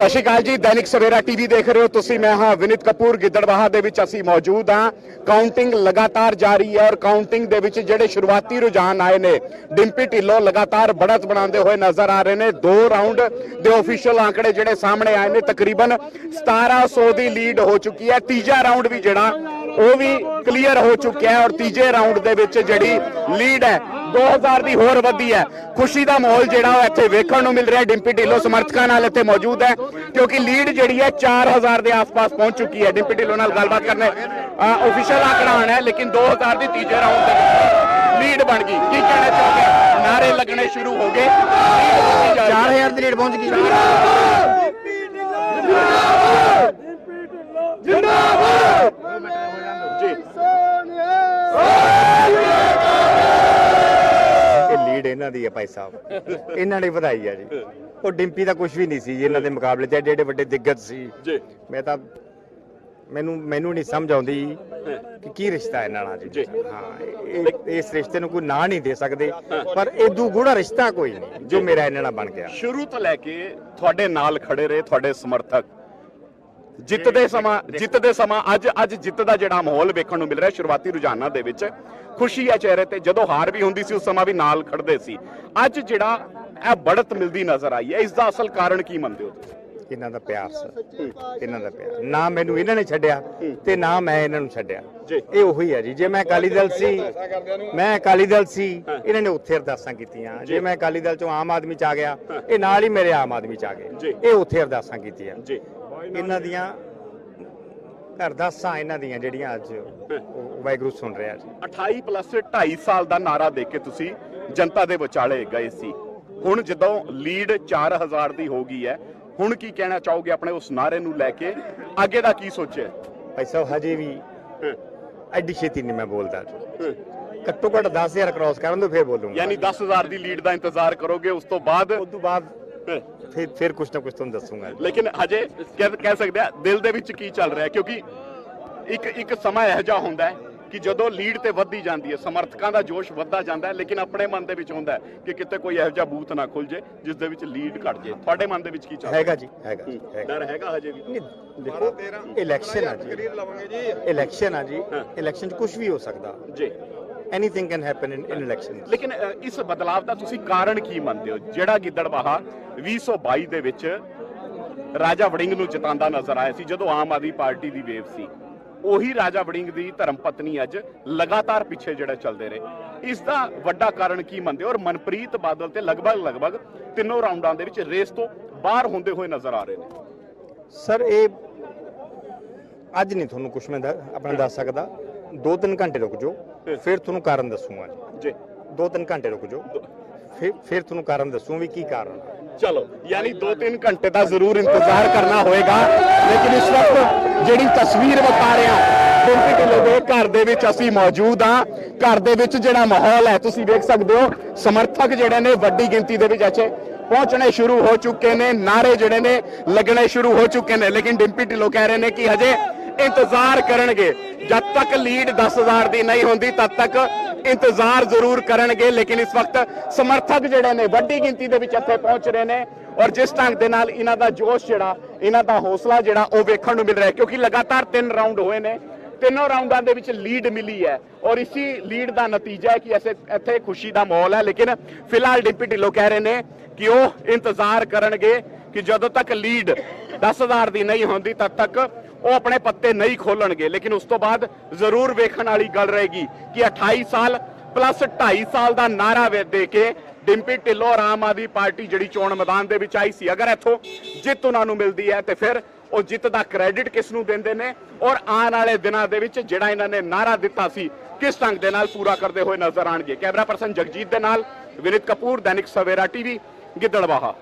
ਸਤਿ ਸ਼੍ਰੀ ਅਕਾਲ ਜੀ, ਦੈਨਿਕ ਸਵੇਰਾ ਟੀਵੀ ਦੇਖ ਰਹੇ ਹੋ ਤੁਸੀਂ। ਮੈਂ ਹਾਂ ਵਿਨਿਤ ਕਪੂਰ। ਗਿੱਦੜਵਾਹਾ ਦੇ ਵਿੱਚ ਅਸੀਂ ਮੌਜੂਦ ਹਾਂ। ਕਾਊਂਟਿੰਗ ਲਗਾਤਾਰ ਜਾਰੀ ਹੈ ਔਰ ਕਾਊਂਟਿੰਗ ਦੇ ਵਿੱਚ ਜਿਹੜੇ ਸ਼ੁਰੂਆਤੀ ਰੁਝਾਨ ਆਏ ਨੇ, ਡਿੰਪੀ ਢਿੱਲੋਂ ਲਗਾਤਾਰ ਬੜਤ ਬਣਾਉਂਦੇ ਹੋਏ ਨਜ਼ਰ ਆ ਰਹੇ ਨੇ। ਦੋ ਰਾਉਂਡ ਦੇ ਅਫੀਸ਼ੀਅਲ ਆંકੜੇ ਜਿਹੜੇ ਸਾਹਮਣੇ ਆਏ ਨੇ, ਤਕਰੀਬਨ 1700 ਦੀ ਲੀਡ ਹੋ ਚੁੱਕੀ ਹੈ। ਤੀਜਾ ਰਾਉਂਡ ਵੀ ਜਿਹੜਾ, ਉਹ ਵੀ ਕਲੀਅਰ ਹੋ ਚੁੱਕਿਆ ਹੈ ਔਰ ਤੀਜੇ ਰਾਉਂਡ ਦੇ ਵਿੱਚ ਜਿਹੜੀ ਲੀਡ ਹੈ 2000 ਦੀ ਹੋਰ ਵਧੀ ਹੈ। ਖੁਸ਼ੀ ਦਾ ਮਾਹੌਲ ਜਿਹੜਾ ਉਹ ਇੱਥੇ ਵੇਖਣ ਨੂੰ ਮਿਲ ਰਿਹਾ। ਡਿੰਪੀ ਢਿੱਲੋਂ ਸਮਰਥਕਾਂ ਨਾਲ ਇੱਥੇ ਮੌਜੂਦ ਹੈ ਕਿਉਂਕਿ ਲੀਡ ਜਿਹੜੀ ਹੈ 4000 ਦੇ ਆਸ-ਪਾਸ ਪਹੁੰਚ ਚੁੱਕੀ ਹੈ। ਡਿੰਪੀ ਢਿੱਲੋਂ ਨਾਲ ਗੱਲਬਾਤ ਕਰਨੇ ਅਫੀਸ਼ੀਅਲ ਆંકੜਾ ਆਣਾ ਹੈ ਲੇਕਿਨ 2000 ਦੀ ਤੀਜੇ ਰਾਉਂਡ ਦੇ ਵਿੱਚ ਲੀਡ ਬਣ ਗਈ। ਕੀ ਕਹਿਣਾ ਚਾਹੋਗੇ? ਨਾਰੇ ਲੱਗਣੇ ਸ਼ੁਰੂ ਹੋ ਗਏ। 4000 ਦੀ ਲੀਡ ਪਹੁੰਚ ਗਈ ਜੀ ਇਹ ਲੀਡ ਇਹਨਾਂ ਦੀ ਹੈ ਭਾਈ ਸਾਹਿਬ। ਇਹਨਾਂ ਨੇ ਵਧਾਈ ਆ ਜੀ। ਉਹ ਡਿੰਪੀ ਦਾ ਕੁਝ ਵੀ ਨਹੀਂ ਸੀ ਜੀ ਇਹਨਾਂ ਦੇ ਮੁਕਾਬਲੇ ਚ। ਐਡੇ ਐਡੇ ਵੱਡੇ ਦਿੱਗਜ ਸੀ। ਜੀ। ਮੈਂ ਤਾਂ ਮੈਨੂੰ ਮੈਨੂੰ ਨਹੀਂ ਸਮਝ ਆਉਂਦੀ ਕਿ ਕੀ ਰਿਸ਼ਤਾ ਇਹਨਾਂ ਨਾਲ ਜੀ। ਹਾਂ ਇਹ- ਇਸ ਰਿਸ਼ਤੇ ਨੂੰ ਕੋਈ ਨਾਂ ਨਹੀਂ ਦੇ ਸਕਦੇ। ਪਰ ਇਦੂ ਗੂੜਾ ਰਿਸ਼ਤਾ ਕੋਈ ਨਹੀਂ ਜੋ। ਮੇਰਾ ਇਹਨਾਂ ਨਾਲ ਬਣ ਗਿਆ। ਸ਼ੁਰੂ ਤੋਂ ਲੈ ਕੇ ਤੁਹਾਡੇ ਨਾਲ ਖੜੇ ਰਹੇ ਤੁਹਾਡੇ ਸਮਰਥਕ। ਜਿੱਤ ਦੇ ਸਮਾਂ ਜਿੱਤ ਦੇ ਸਮਾਂ ਅੱਜ ਅੱਜ ਜਿੱਤ ਦਾ ਜਿਹੜਾ ਮਾਹੌਲ ਵੇਖਣ ਨੂੰ ਮਿਲ ਰਿਹਾ ਸ਼ੁਰੂਆਤੀ ਰੁਝਾਨਾਂ ਦੇ ਵਿੱਚ। ਖੁਸ਼ੀ ਹੈ ਚਿਹਰੇ ਤੇ ਜਦੋਂ ਹਾਰ ਵੀ ਹੁੰਦੀ ਸੀ ਉਸ ਸਮਾਂ ਵੀ ਨਾਲ ਖੜਦੇ ਸੀ। ਅੱਜ ਜਿਹੜਾ ਇਹ ਬੜਤ ਮਿਲਦੀ ਨਜ਼ਰ ਆਈ ਹੈ ਇਸ ਦਾ ਅਸਲ ਕਾਰਨ ਕੀ ਮੰਨਦੇ ਹੋ ਤੁਸੀਂ? ਇਹਨਾਂ ਦਾ ਪਿਆਰ ਸਰ ਇਹਨਾਂ ਦਾ ਪਿਆਰ। ਨਾ ਮੈਨੂੰ ਇਹਨਾਂ ਨੇ ਛੱਡਿਆ ਤੇ ਨਾ ਮੈਂ ਇਹਨਾਂ ਨੂੰ ਛੱਡਿਆ। ਇਹ ਉਹੀ ਹੈ ਜੀ। ਜੇ ਮੈਂ ਅਕਾਲੀ ਦਲ ਸੀ ਮੈਂ ਅਕਾਲੀ ਦਲ ਸੀ ਇਹਨਾਂ ਨੇ ਉੱਥੇ ਅਰਦਾਸਾਂ ਕੀਤੀਆਂ। ਜੇ। ਮੈਂ ਅਕਾਲੀ ਦਲ ਚੋਂ ਆਮ ਆਦਮੀ ਚ ਆ ਗਿਆ ਇਹ ਨਾਲ ਹੀ ਮੇਰੇ ਆਮ ਆਦਮੀ ਚ ਆ। ਗਏ। ਇਹ ਉੱਥੇ ਅਰਦਾਸਾਂ ਕੀਤੀਆਂ। ਜੀ। ਇਹਨਾਂ ਦੀਆਂ ਅਰਦਾਸਾਂ ਇਹਨਾਂ ਦੀਆਂ ਜਿਹੜੀਆਂ ਅੱਜ ਉਹ ਵਾਹਿਗੁਰੂ ਸੁਣ ਰਿਹਾ ਜੀ। 28 ਪਲੱਸ 2.5 ਸਾਲ ਦਾ ਨਾਰਾ ਦੇ ਕੇ ਤੁਸੀਂ ਜਨਤਾ ਦੇ ਵਿਚਾਲੇ ਗਏ ਸੀ। ਹੁਣ ਜਦੋਂ ਲੀਡ 4000 ਦੀ ਹੋ ਗਈ ਹੈ ਹੁਣ ਕੀ ਕਹਿਣਾ ਚਾਹੋਗੇ ਆਪਣੇ ਉਸ ਨਾਰੇ ਨੂੰ ਲੈ ਕੇ? ਅੱਗੇ ਦਾ ਕੀ ਸੋਚਿਆ? ਭਾਈ ਸਾਹਿਬ ਹਜੇ ਵੀ ਐਡੀ ਛੇਤੀ ਨਹੀਂ ਮੈਂ ਬੋਲਦਾ ਜੀ। ਘੱਟੋ ਘੱਟ 10000 ਕ੍ਰਾਸ ਕਰਨ ਤੋਂ ਫਿਰ ਬੋਲੂੰਗਾ। ਯਾਨੀ 10000 ਦੀ ਲੀਡ ਦਾ ਇੰਤਜ਼ਾਰ ਕਰੋਗੇ ਉਸ ਤੋਂ ਬਾਅਦ ਉਸ ਤੋਂ ਬਾਅਦ ਫਿਰ ਫਿਰ ਕੁਝ ਨਾ ਕੁਝ ਤੁਹਾਨੂੰ ਦੱਸੂਗਾ। ਲੇਕਿਨ ਹਜੇ ਕਹਿ ਕਹਿ ਸਕਦੇ ਆ ਦਿਲ ਦੇ ਵਿੱਚ ਕੀ ਚੱਲ ਰਿਹਾ? ਕਿਉਂਕਿ ਇੱਕ ਇੱਕ ਸਮਾਂ ਇਹੋ ਜਿਹਾ ਹੁੰਦਾ ਹੈ ਕਿ ਜਦੋਂ ਲੀਡ ਤੇ ਵੱਧਦੀ ਜਾਂਦੀ ਹੈ ਸਮਰਥਕਾਂ ਦਾ ਜੋਸ਼ ਵੱਧਦਾ ਜਾਂਦਾ ਹੈ ਲੇਕਿਨ ਆਪਣੇ ਮਨ ਦੇ ਵਿੱਚ ਹੁੰਦਾ ਹੈ ਕਿ ਕਿਤੇ ਕੋਈ ਇਹੋ ਜਿਹਾ ਬੂਥ ਨਾ ਖੁੱਲ ਜੇ ਜਿਸ ਦੇ ਵਿੱਚ ਲੀਡ ਘਟ ਜੇ। ਤੁਹਾਡੇ ਮਨ ਦੇ ਵਿੱਚ ਕੀ ਚੱਲ ਰਿਹਾ? ਹੈਗਾ ਜੀ ਹੈਗਾ ਡਰ ਹੈਗਾ ਹਜੇ ਵੀ? ਨਹੀਂ ਦੇਖੋ ਇਲੈਕਸ਼ਨ ਆ ਜੀ। ਇਲੈਕਸ਼ਨ ਆ ਜੀ। ਹਾਂ। ਇਲੈਕਸ਼ਨ 'ਚ ਕੁਝ ਵੀ ਹੋ ਸਕਦਾ। ਜੀ। Anything can happen in in election ਲੇਕਿਨ ਅ, ਇਸ ਬਦਲਾਵ ਦਾ ਤੁਸੀਂ ਕਾਰਨ ਕੀ ਮੰਨਦੇ ਹੋ? ਜਿਹੜਾ ਗਿੱਦੜਬਾਹਾ 2022 ਦੇ ਵਿੱਚ ਰਾਜਾ ਵੜਿੰਗ ਨੂੰ ਜਿਤਾਉਂਦਾ ਨਜ਼ਰ ਆਇਆ ਸੀ ਜਦੋਂ ਆਮ ਆਦਮੀ ਪਾਰਟੀ ਦੀ ਵੇਵ ਸੀ। ਉਹੀ ਰਾਜਾ ਵੜਿੰਗ ਦੀ ਧਰਮ ਪਤਨੀ ਅੱਜ ਲਗਾਤਾਰ ਪਿੱਛੇ ਜਿਹੜਾ ਚੱਲਦੇ ਰਹੇ। ਇਸ ਦਾ ਵੱਡਾ ਕਾਰਨ ਕੀ ਮੰਨਦੇ ਹੋ? ਔਰ ਮਨਪ੍ਰੀਤ ਬਾਦਲ ਤੇ ਲਗਭਗ ਲਗਭਗ ਤਿੰਨੋਂ ਰਾਉਂਡਾਂ ਦੇ ਵਿੱਚ ਰੇਸ ਤੋਂ ਬਾਹਰ ਹੁੰਦੇ ਹੋਏ ਨਜ਼ਰ ਆ ਰਹੇ ਨੇ। ਸਰ ਇਹ ਅੱਜ ਨਹੀਂ ਤੁਹਾਨੂੰ ਕੁਝ ਮੈਂ ਦ- ਆਪਣਾ ਦੱਸ ਸਕਦਾ। 2-3 ਘੰਟੇ ਰੁਕ ਜਾਓ ਫਿਰ? ਤੁਹਾਨੂੰ ਕਾਰਨ ਦੱਸੂਗਾ ਜੀ। ਜੀ। 2-3 ਘੰਟੇ ਰੁਕ ਜਾਓ ਫਿਰ ਫਿਰ ਤੁਹਾਨੂੰ ਕਾਰਨ ਦੱਸੂ ਵੀ ਕੀ ਕਾਰਨ ਚਲੋ ਯਾਨੀ 2-3 ਘੰਟੇ ਦਾ ਜ਼ਰੂਰ ਇੰਤਜ਼ਾਰ ਕਰਨਾ ਹੋਏਗਾ ਲੇਕਿਨ ਇਸ ਵਕਤ ਜਿਹੜੀ ਤਸਵੀਰ ਵਿਖਾ ਰਿਹਾ ਡਿੰਪੀ ਢਿੱਲੋਂ ਦੇ ਘਰ ਦੇ ਵਿੱਚ ਅਸੀਂ ਮੌਜੂਦ ਹਾਂ ਘਰ ਦੇ ਵਿੱਚ ਜਿਹੜਾ ਮਾਹੌਲ ਹੈ ਤੁਸੀਂ ਵੇਖ ਸਕਦੇ ਹੋ ਸਮਰਥਕ ਜਿਹੜੇ ਨੇ ਵੱਡੀ ਗਿਣਤੀ ਦੇ ਵਿੱਚ ਅੱਛੇ ਪਹੁੰਚਣੇ ਸ਼ੁਰੂ ਹੋ ਚੁੱਕੇ ਨੇ ਨਾਰੇ ਜਿਹੜੇ ਨੇ ਲੱਗਣੇ ਸ਼ੁਰੂ ਹੋ ਚੁੱਕੇ ਨੇ ਲੇਕਿਨ ਡਿੰਪੀ ਢਿੱਲੋਂ ਕਹਿ ਰਹੇ ਨੇ ਕਿ ਹਜੇ ਇੰਤਜ਼ਾਰ ਕਰਨਗੇ। ਜਦ ਤੱਕ ਲੀਡ 10000 ਦੀ ਨਹੀਂ ਹੁੰਦੀ, ਤਦ ਤੱਕ ਇੰਤਜ਼ਾਰ ਜ਼ਰੂਰ ਕਰਨਗੇ। ਲੇਕਿਨ ਇਸ ਵਕਤ ਸਮਰਥਕ ਜਿਹੜੇ ਨੇ, ਵੱਡੀ ਗਿਣਤੀ ਦੇ ਵਿੱਚ ਇੱਥੇ ਪਹੁੰਚ ਰਹੇ ਨੇ। ਔਰ ਜਿਸ ਢੰਗ ਦੇ ਨਾਲ ਇਹਨਾਂ ਦਾ ਜੋਸ਼ ਜਿਹੜਾ, ਇਹਨਾਂ ਦਾ ਹੌਸਲਾ ਜਿਹੜਾ, ਉਹ ਵੇਖਣ ਨੂੰ ਮਿਲ ਰਿਹਾ ਕਿਉਂਕਿ ਲਗਾਤਾਰ ਤਿੰਨ ਰਾਉਂਡ ਹੋਏ ਨੇ। ਤਿੰਨੋਂ ਰਾਉਂਡਾਂ ਦੇ ਵਿੱਚ ਲੀਡ ਮਿਲੀ ਹੈ। ਔਰ ਇਸੀ ਲੀਡ ਦਾ ਨਤੀਜਾ ਹੈ ਕਿ ਐਸੇ ਇੱਥੇ ਖੁਸ਼ੀ ਦਾ ਮਾਹੌਲ ਹੈ। ਲੇਕਿਨ ਫਿਲਹਾਲ ਡਿੰਪੀ ਢਿੱਲੋਂ ਕਹਿ ਰਹੇ ਨੇ ਕਿ ਉਹ ਇੰਤਜ਼ਾਰ ਕਰਨਗੇ ਕਿ ਜਦੋਂ ਤੱਕ ਲੀਡ 10000 ਦੀ ਨਹੀਂ ਹੁੰਦੀ, ਤਦ ਤੱਕ ਉਹ ਆਪਣੇ ਪੱਤੇ ਨਹੀਂ ਖੋਲਣਗੇ। ਲੇਕਿਨ ਉਸ ਤੋਂ ਬਾਅਦ ਜ਼ਰੂਰ ਵੇਖਣ ਵਾਲੀ ਗੱਲ ਰਹੇਗੀ ਕਿ 28 ਸਾਲ ਪਲੱਸ 2.5 ਸਾਲ ਦਾ ਨਾਰਾ ਦੇ ਕੇ ਡਿੰਪੀ ਢਿੱਲੋਂ ਔਰ ਆਮ ਆਦਮੀ ਪਾਰਟੀ ਜਿਹੜੀ ਚੋਣ ਮੈਦਾਨ ਦੇ ਵਿੱਚ ਆਈ ਸੀ, ਅਗਰ ਇੱਥੋਂ ਜਿੱਤ ਉਹਨਾਂ ਨੂੰ ਮਿਲਦੀ ਹੈ ਤੇ ਫਿਰ ਉਹ ਜਿੱਤ ਦਾ ਕ੍ਰੈਡਿਟ ਕਿਸ ਨੂੰ ਦਿੰਦੇ ਨੇ ਔਰ ਆਉਣ ਵਾਲੇ ਦਿਨਾਂ ਦੇ ਵਿੱਚ ਜਿਹੜਾ ਇਹਨਾਂ ਨੇ ਨਾਰਾ ਦਿੱਤਾ ਸੀ, ਕਿਸ ਢੰਗ ਦੇ ਨਾਲ ਪੂਰਾ ਕਰਦੇ ਹੋਏ ਨਜ਼ਰ ਆਣਗੇ ਕੈਮਰਾ ਪਰਸਨ ਜਗਜੀਤ ਦੇ ਨਾਲ ਵਿਨਿਤ ਕਪੂਰ, ਦੈਨਿਕ ਸਵੇਰਾ ਟੀਵੀ, ਗਿੱਦੜਵਾਹਾ।